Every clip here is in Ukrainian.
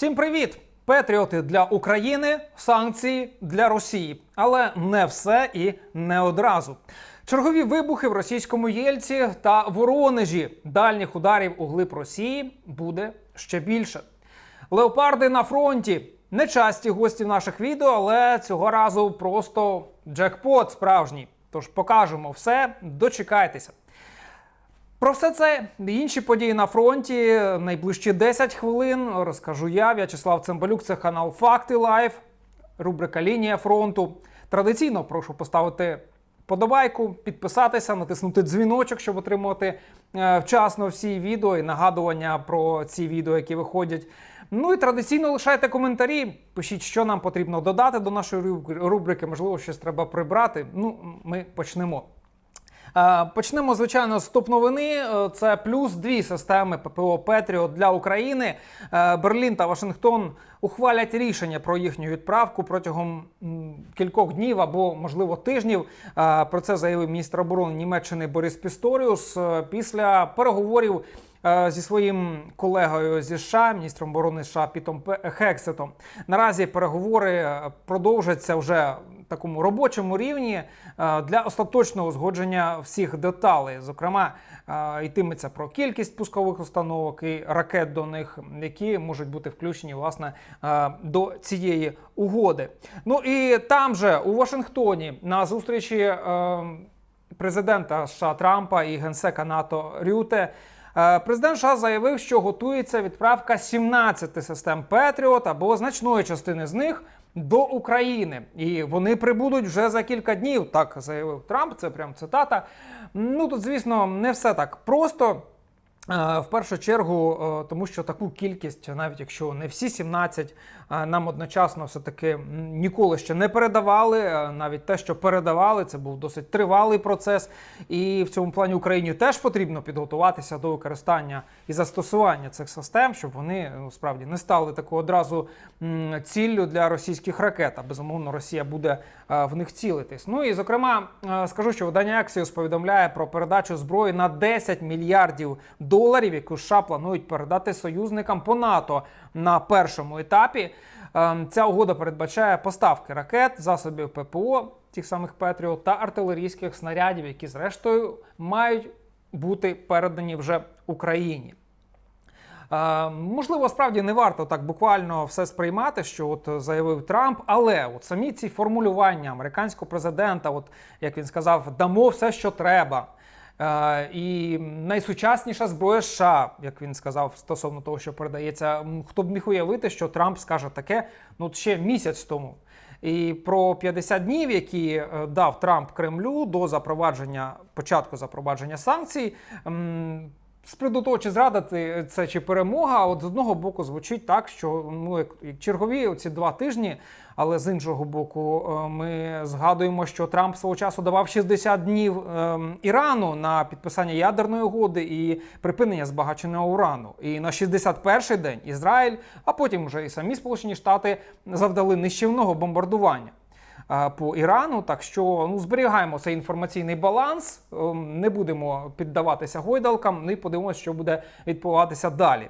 Всім привіт! Патріоти для України, санкції для Росії, але не все і не одразу. Чергові вибухи в російському Єльці та Воронежі. Дальніх ударів у глиб Росії буде ще більше. Леопарди на фронті. Не часті гості наших відео, але цього разу просто джекпот справжній. Тож покажемо все, дочекайтеся. Про все це і інші події на фронті найближчі 10 хвилин розкажу я, В'ячеслав Цимбалюк. Це канал Факти Лайв, рубрика Лінія фронту. Традиційно прошу поставити подобайку, підписатися, натиснути дзвіночок, щоб отримувати е, вчасно всі відео і нагадування про ці відео, які виходять. Ну і традиційно лишайте коментарі. Пишіть, що нам потрібно додати до нашої рубрики. Можливо, щось треба прибрати. Ну, ми почнемо. Е, Почнемо, звичайно, з топ-новини. Е, Це плюс дві системи ППО Петріот для України. Е, Берлін та Вашингтон ухвалять рішення про їхню відправку протягом кількох днів або, можливо, тижнів. Про це заявив міністр оборони Німеччини Борис Пісторіус після переговорів. Е, Зі своїм колегою зі США, міністром оборони США Пітом Хексетом. Наразі переговори е, продовжаться вже такому робочому рівні е, для остаточного узгодження всіх деталей. Зокрема, йтиметься про кількість пускових установок і ракет до них, які можуть бути включені власне до цієї угоди. Ну і там же у Вашингтоні на зустрічі президента США Трампа і генсека НАТО Рюте. Е, Президент США заявив, що готується відправка 17 систем Петріот або значної частини з них до України, і вони прибудуть вже за кілька днів. Так заявив Трамп. Це прям цитата. Ну тут, звісно, не все так просто. Е, В першу чергу, е, тому що таку кількість, навіть якщо не всі 17, е, нам одночасно все-таки ніколи ще не передавали. Навіть те, що передавали, це був досить тривалий процес. І в цьому плані Україні теж потрібно підготуватися до використання і застосування цих систем, щоб вони ну, справді не стали такою одразу ціллю для російських ракет. А безумовно, Росія буде в них цілитись. Ну і зокрема, скажу, що видання Axios повідомляє про передачу зброї на 10 мільярдів доларів, яку США планують передати союзникам по НАТО на першому етапі. Ем, Ця угода передбачає поставки ракет, засобів ППО, тих самих Петріот та артилерійських снарядів, які зрештою мають бути передані вже Україні. Е, можливо, справді не варто так буквально все сприймати, що от заявив Трамп, але от самі ці формулювання американського президента, от як він сказав, дамо все, що треба. Е, і найсучасніша зброя США, як він сказав, стосовно того, що передається. Хто б міг уявити, що Трамп скаже таке ну ще місяць тому. І про 50 днів, які е, дав Трамп Кремлю до запровадження початку запровадження санкцій. З приводу чи зрадити це чи перемога, от з одного боку звучить так, що ну як, чергові оці два тижні, але з іншого боку, е, ми згадуємо, що Трамп свого часу давав 60 днів ем, Ірану на підписання ядерної угоди і припинення збагаченого урану. І на 61-й день Ізраїль, а потім вже і самі Сполучені Штати завдали нищівного бомбардування по Ірану. Так що ну зберігаємо цей інформаційний баланс, ем, не будемо піддаватися гойдалкам, ну і подивимося, що буде відбуватися далі.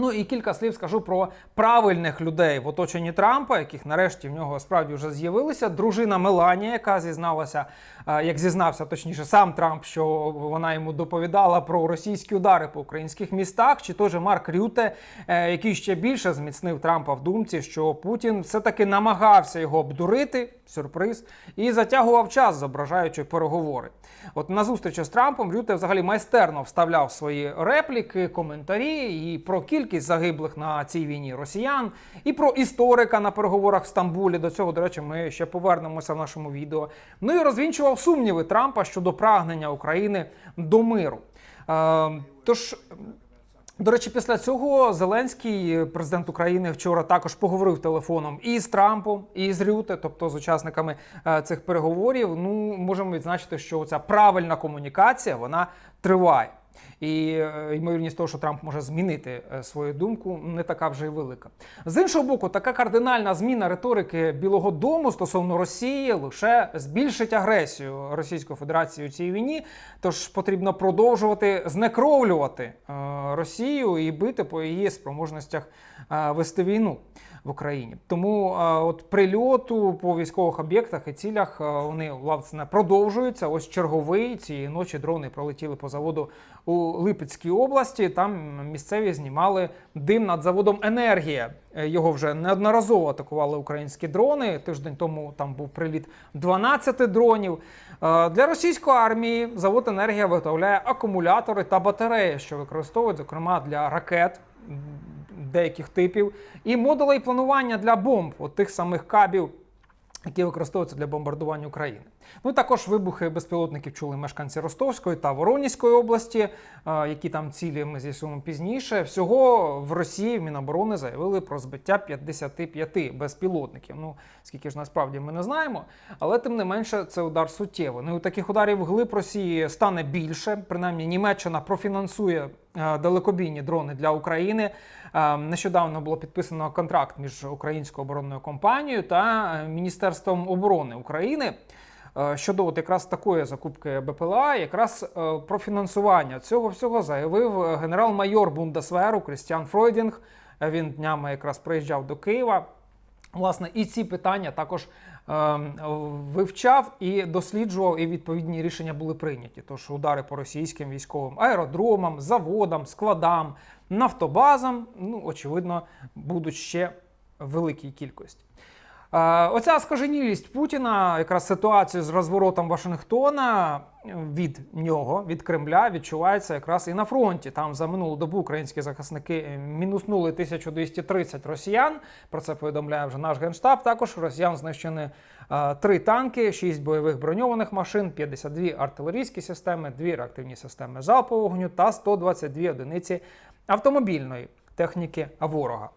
Ну і кілька слів скажу про правильних людей в оточенні Трампа, яких нарешті в нього справді вже з'явилися. Дружина Меланія, яка зізналася, е, як зізнався, точніше, сам Трамп, що вона йому доповідала про російські удари по українських містах, чи той же Марк Рюте, е, який ще більше зміцнив Трампа в думці, що Путін все-таки намагався його обдурити, сюрприз, і затягував час, зображаючи переговори. От на зустрічі з Трампом Рюте взагалі майстерно вставляв свої репліки, коментарі і про кількість загиблих на цій війні росіян, і про історика на переговорах в Стамбулі. До цього, до речі, ми ще повернемося в нашому відео. Ну і розвінчував сумніви Трампа щодо прагнення України до миру. Е, тож. До речі, після цього Зеленський, президент України, вчора також поговорив телефоном і з Трампом, і з Рюте, тобто з учасниками е, цих переговорів. Ну можемо відзначити, що ця правильна комунікація вона триває. І е, ймовірність того, що Трамп може змінити е, свою думку, не така вже й велика. З іншого боку, така кардинальна зміна риторики Білого Дому стосовно Росії лише збільшить агресію Російської Федерації у цій війні. Тож потрібно продовжувати знекровлювати е, Росію і бити по її спроможностях вести війну в Україні. Тому от прильоту по військових об'єктах і цілях вони власне продовжуються. Ось черговий цієї ночі дрони пролетіли по заводу у Липецькій області. Там місцеві знімали дим над заводом Енергія. Е, Його вже неодноразово атакували українські дрони. Тиждень тому там був приліт 12 дронів. Е, Для російської армії завод енергія виготовляє акумулятори та батареї, що використовують зокрема для ракет деяких типів, і модулей планування для бомб, от тих самих кабів, які використовуються для бомбардування України. Ну також вибухи безпілотників чули мешканці Ростовської та Воронізької області, е, які там цілі ми з'ясуємо пізніше. Всього в Росії в Міноборони заявили про збиття 55 безпілотників. Ну скільки ж насправді ми не знаємо, але тим не менше це удар суттєвий. Ну і таких ударів вглиб Росії стане більше. Принаймні, Німеччина профінансує далекобійні дрони для України. Е, Нещодавно було підписано контракт між українською оборонною компанією та е, Міністерством оборони України. Е, Щодо от якраз такої закупки БПЛА, якраз е, про фінансування цього всього заявив е, генерал-майор Бундесверу Крістіан Фройдінг. Е, Він днями якраз приїжджав до Києва. Власне, і ці питання також е, вивчав і досліджував, і відповідні рішення були прийняті. Тож удари по російським військовим аеродромам, заводам, складам, нафтобазам, ну, очевидно, будуть ще великій кількості. Е, Оця скаженілість Путіна, якраз ситуацію з розворотом Вашингтона від нього, від Кремля, відчувається якраз і на фронті. Там за минулу добу українські захисники е, мінуснули 1230 росіян. Про це повідомляє вже наш генштаб. Також росіян знищені е, три танки, 6 бойових броньованих машин, 52 артилерійські системи, 2 реактивні системи залпового вогню та 122 одиниці автомобільної техніки ворога.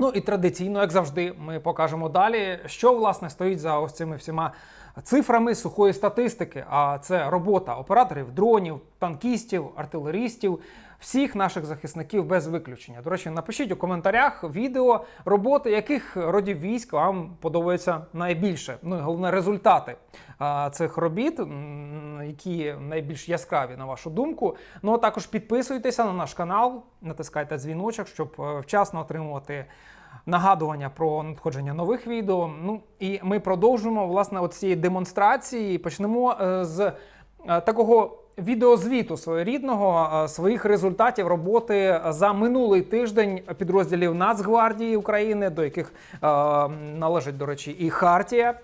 Ну і традиційно, як завжди, ми покажемо далі, що власне стоїть за ось цими всіма цифрами сухої статистики. А це робота операторів дронів, танкістів, артилерістів, всіх наших захисників без виключення. До речі, напишіть у коментарях відео роботи, яких родів військ вам подобається найбільше. Ну і головне результати а, цих робіт, які найбільш яскраві на вашу думку. Ну а також підписуйтеся на наш канал, натискайте дзвіночок, щоб е, вчасно отримувати. Нагадування про надходження нових відео. Ну і ми продовжимо власне от цієї демонстрації. Почнемо е, з е, такого відеозвіту своєрідного своїх результатів роботи за минулий тиждень підрозділів Нацгвардії України, до яких належить, до речі, і Хартія.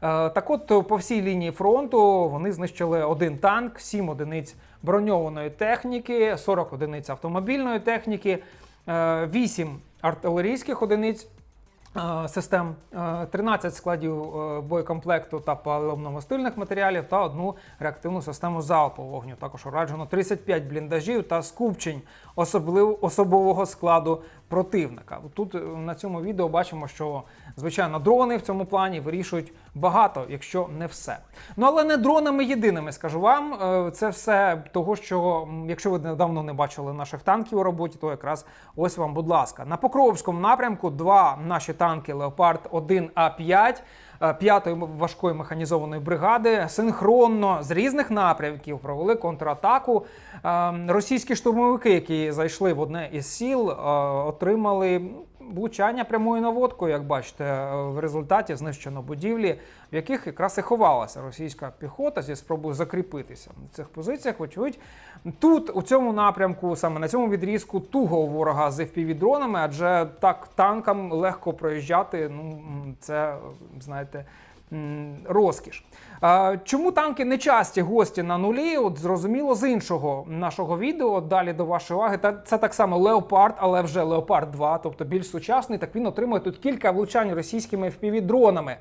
Так от по всій лінії фронту вони знищили один танк, 7 одиниць броньованої техніки, 40 одиниць автомобільної техніки, 8 артилерійських одиниць. Е, Систем е, 13 складів е, боєкомплекту та паливно-мастильних матеріалів та одну реактивну систему залпового вогню. Також ураджено 35 бліндажів та скупчень особливо особового складу противника. Тут е, на цьому відео бачимо, що звичайно дрони в цьому плані вирішують багато, якщо не все. Ну але не дронами єдиними, скажу вам. Е, Це все того, що якщо ви недавно не бачили наших танків у роботі, то якраз ось вам, будь ласка, на Покровському напрямку два наші танки Леопард 1 А5 е, п'ятої важкої механізованої бригади синхронно з різних напрямків провели контратаку. Е, Російські штурмовики, які зайшли в одне із сіл, е, отримали влучання прямою наводкою. Як бачите, в результаті знищено будівлі, в яких якраз і ховалася російська піхота зі спробою закріпитися на цих позиціях. Вочевидь, тут у цьому напрямку, саме на цьому відрізку, туго у ворога з FPV-дронами, адже так танкам легко проїжджати. Ну це знаєте. Розкіш. Чому танки не часті гості на нулі? От зрозуміло з іншого нашого відео. Далі до вашої уваги. Та це так само Леопард, але вже Леопард 2, тобто більш сучасний. Так він отримує тут кілька влучань російськими FPV-дронами.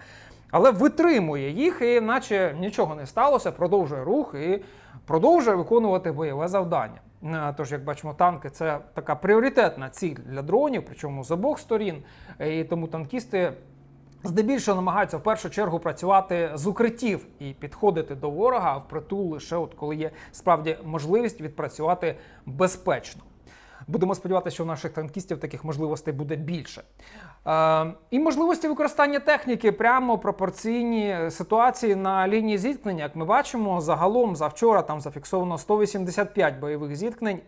Але витримує їх, і наче нічого не сталося, продовжує рух і продовжує виконувати бойове завдання. Тож, як бачимо, танки це така пріоритетна ціль для дронів, причому з обох сторін. І тому танкісти здебільшого намагаються в першу чергу працювати з укриттів і підходити до ворога впритул лише от коли є справді можливість відпрацювати безпечно. Будемо сподіватися, що у наших танкістів таких можливостей буде більше. Е, і можливості використання техніки прямо пропорційні ситуації на лінії зіткнення. Як ми бачимо, загалом завчора там зафіксовано 185 бойових зіткнень.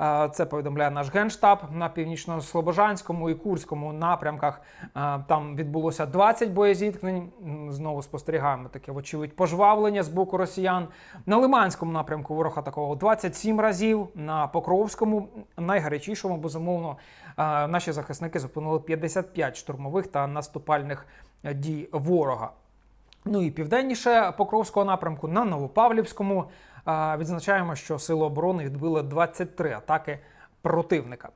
Е, це повідомляє наш генштаб на північно-слобожанському і Курському напрямках. Е, там відбулося 20 боєзіткнень. Знову спостерігаємо таке, вочевидь, пожвавлення з боку росіян. На Лиманському напрямку ворог атакував 27 разів. На Покровському, найгарячішому, безумовно, наші захисники зупинили 55 штурмових та наступальних е, дій ворога. Ну і південніше Покровського напрямку на Новопавлівському відзначаємо, що сили оборони відбили 23 атаки противника.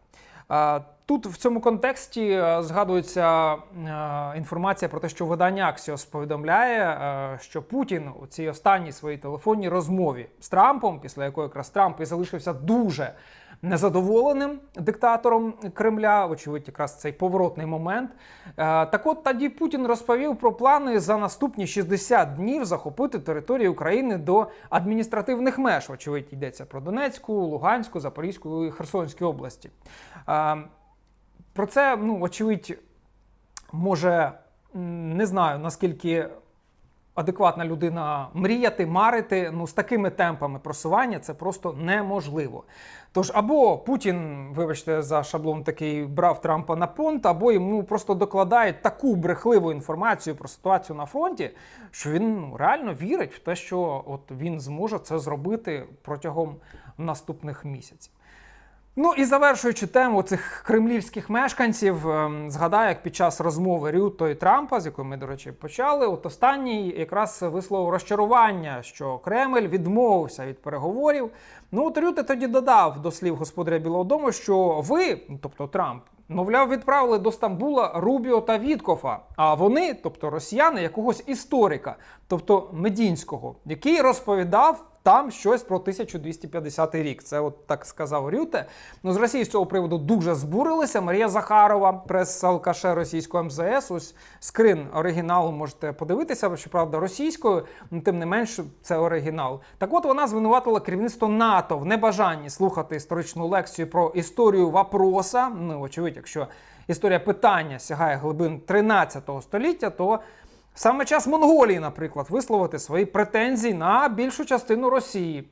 Тут в цьому контексті е, згадується е, інформація про те, що видання Axios повідомляє, що Путін у цій останній своїй телефонній розмові з Трампом, після якої якраз Трамп і залишився дуже незадоволеним диктатором Кремля, вочевидь, якраз цей поворотний момент. Е, Так от тоді Путін розповів про плани за наступні 60 днів захопити територію України до адміністративних меж. Вочевидь, йдеться про Донецьку, Луганську, Запорізьку і Херсонські області. Е, Про це, ну, очевидь, може, не знаю наскільки адекватна людина мріяти, марити. Ну, з такими темпами просування це просто неможливо. Тож, або Путін, вибачте, за шаблон такий брав Трампа на понт, або йому просто докладають таку брехливу інформацію про ситуацію на фронті, що він ну, реально вірить в те, що от він зможе це зробити протягом наступних місяців. Ну і завершуючи тему цих кремлівських мешканців, ем, згадаю, як під час розмови Рюто і Трампа, з якої ми, до речі, почали, от останній якраз висловив розчарування, що Кремль відмовився від переговорів. Ну от Рюте тоді додав до слів господаря Білого Дому, що ви, тобто Трамп, мовляв, відправили до Стамбула Рубіо та Віткофа, а вони, тобто росіяни, якогось історика, тобто Медінського, який розповідав там щось про 1250 рік. Це от так сказав Рюте. Ну з Росії з цього приводу дуже збурилися. Марія Захарова, прес-алкаше російського МЗС. Ось скрин оригіналу можете подивитися, щоправда, російською, ну, тим не менш, це оригінал. Так от вона звинуватила керівництво НАТО в небажанні слухати історичну лекцію про історію вопроса. Ну, очевидь, якщо історія питання сягає глибин 13 століття, то Саме час Монголії, наприклад, висловити свої претензії на більшу частину Росії.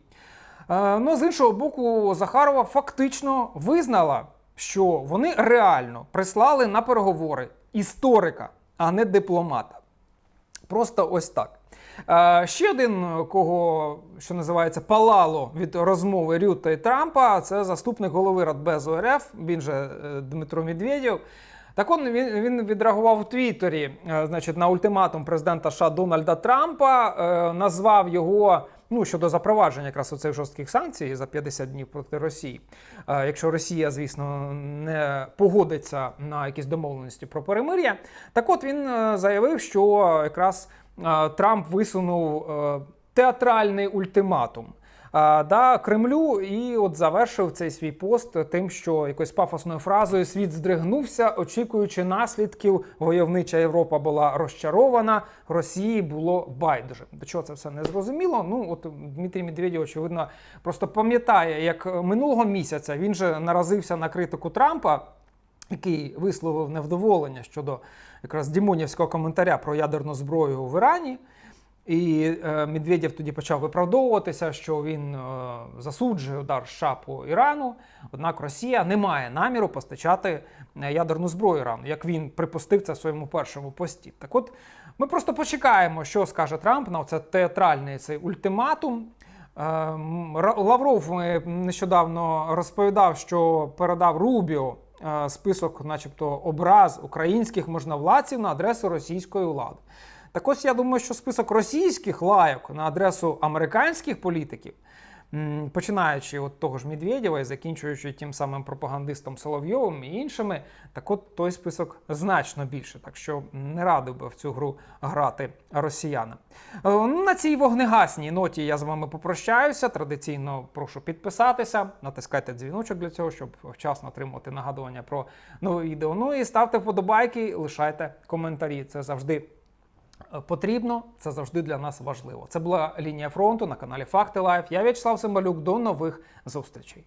Е, ну, з іншого боку, Захарова фактично визнала, що вони реально прислали на переговори історика, а не дипломата. Просто ось так. Е, ще один, кого, що називається, палало від розмови Рюта і Трампа, це заступник голови Радбезу РФ, він же е, Дмитро Медведєв. Так он він, він відреагував у Твіттері е, значить, на ультиматум президента США Дональда Трампа, е, назвав його ну, щодо запровадження якраз оцих жорстких санкцій за 50 днів проти Росії. Е, якщо Росія, звісно, не погодиться на якісь домовленості про перемир'я. Так от він заявив, що якраз Трамп висунув театральний ультиматум. Да, Кремлю і от завершив цей свій пост тим, що якоюсь пафосною фразою світ здригнувся, очікуючи наслідків. Войовнича Європа була розчарована, Росії було байдуже. До чого це все не зрозуміло? Ну от Дмитрій Медведєв, очевидно, просто пам'ятає, як минулого місяця він же наразився на критику Трампа. Який висловив невдоволення щодо якраз Дімонівського коментаря про ядерну зброю в Ірані. І е, Медведєв тоді почав виправдовуватися, що він е, засуджує удар США по Ірану. Однак Росія не має наміру постачати е, ядерну зброю Ірану, як він припустив це в своєму першому пості. Так от ми просто почекаємо, що скаже Трамп на це театральний цей ультиматум. Е, Лавров е, нещодавно розповідав, що передав Рубіо е, список, начебто, образ українських можновладців на адресу російської влади. Так ось я думаю, що список російських лайок на адресу американських політиків починаючи от того ж Медведєва і закінчуючи тим самим пропагандистом Соловйовим і іншими, так от той список значно більше. Так що не радив би в цю гру грати росіянам. Е, ну, На цій вогнегасній ноті я з вами попрощаюся. Традиційно прошу підписатися, натискайте дзвіночок для цього, щоб вчасно отримувати нагадування про нове відео. Ну і ставте вподобайки, лишайте коментарі. Це завжди потрібно, це завжди для нас важливо. Це була лінія фронту на каналі Факти Лайф. Я В'ячеслав Симбалюк. До нових зустрічей.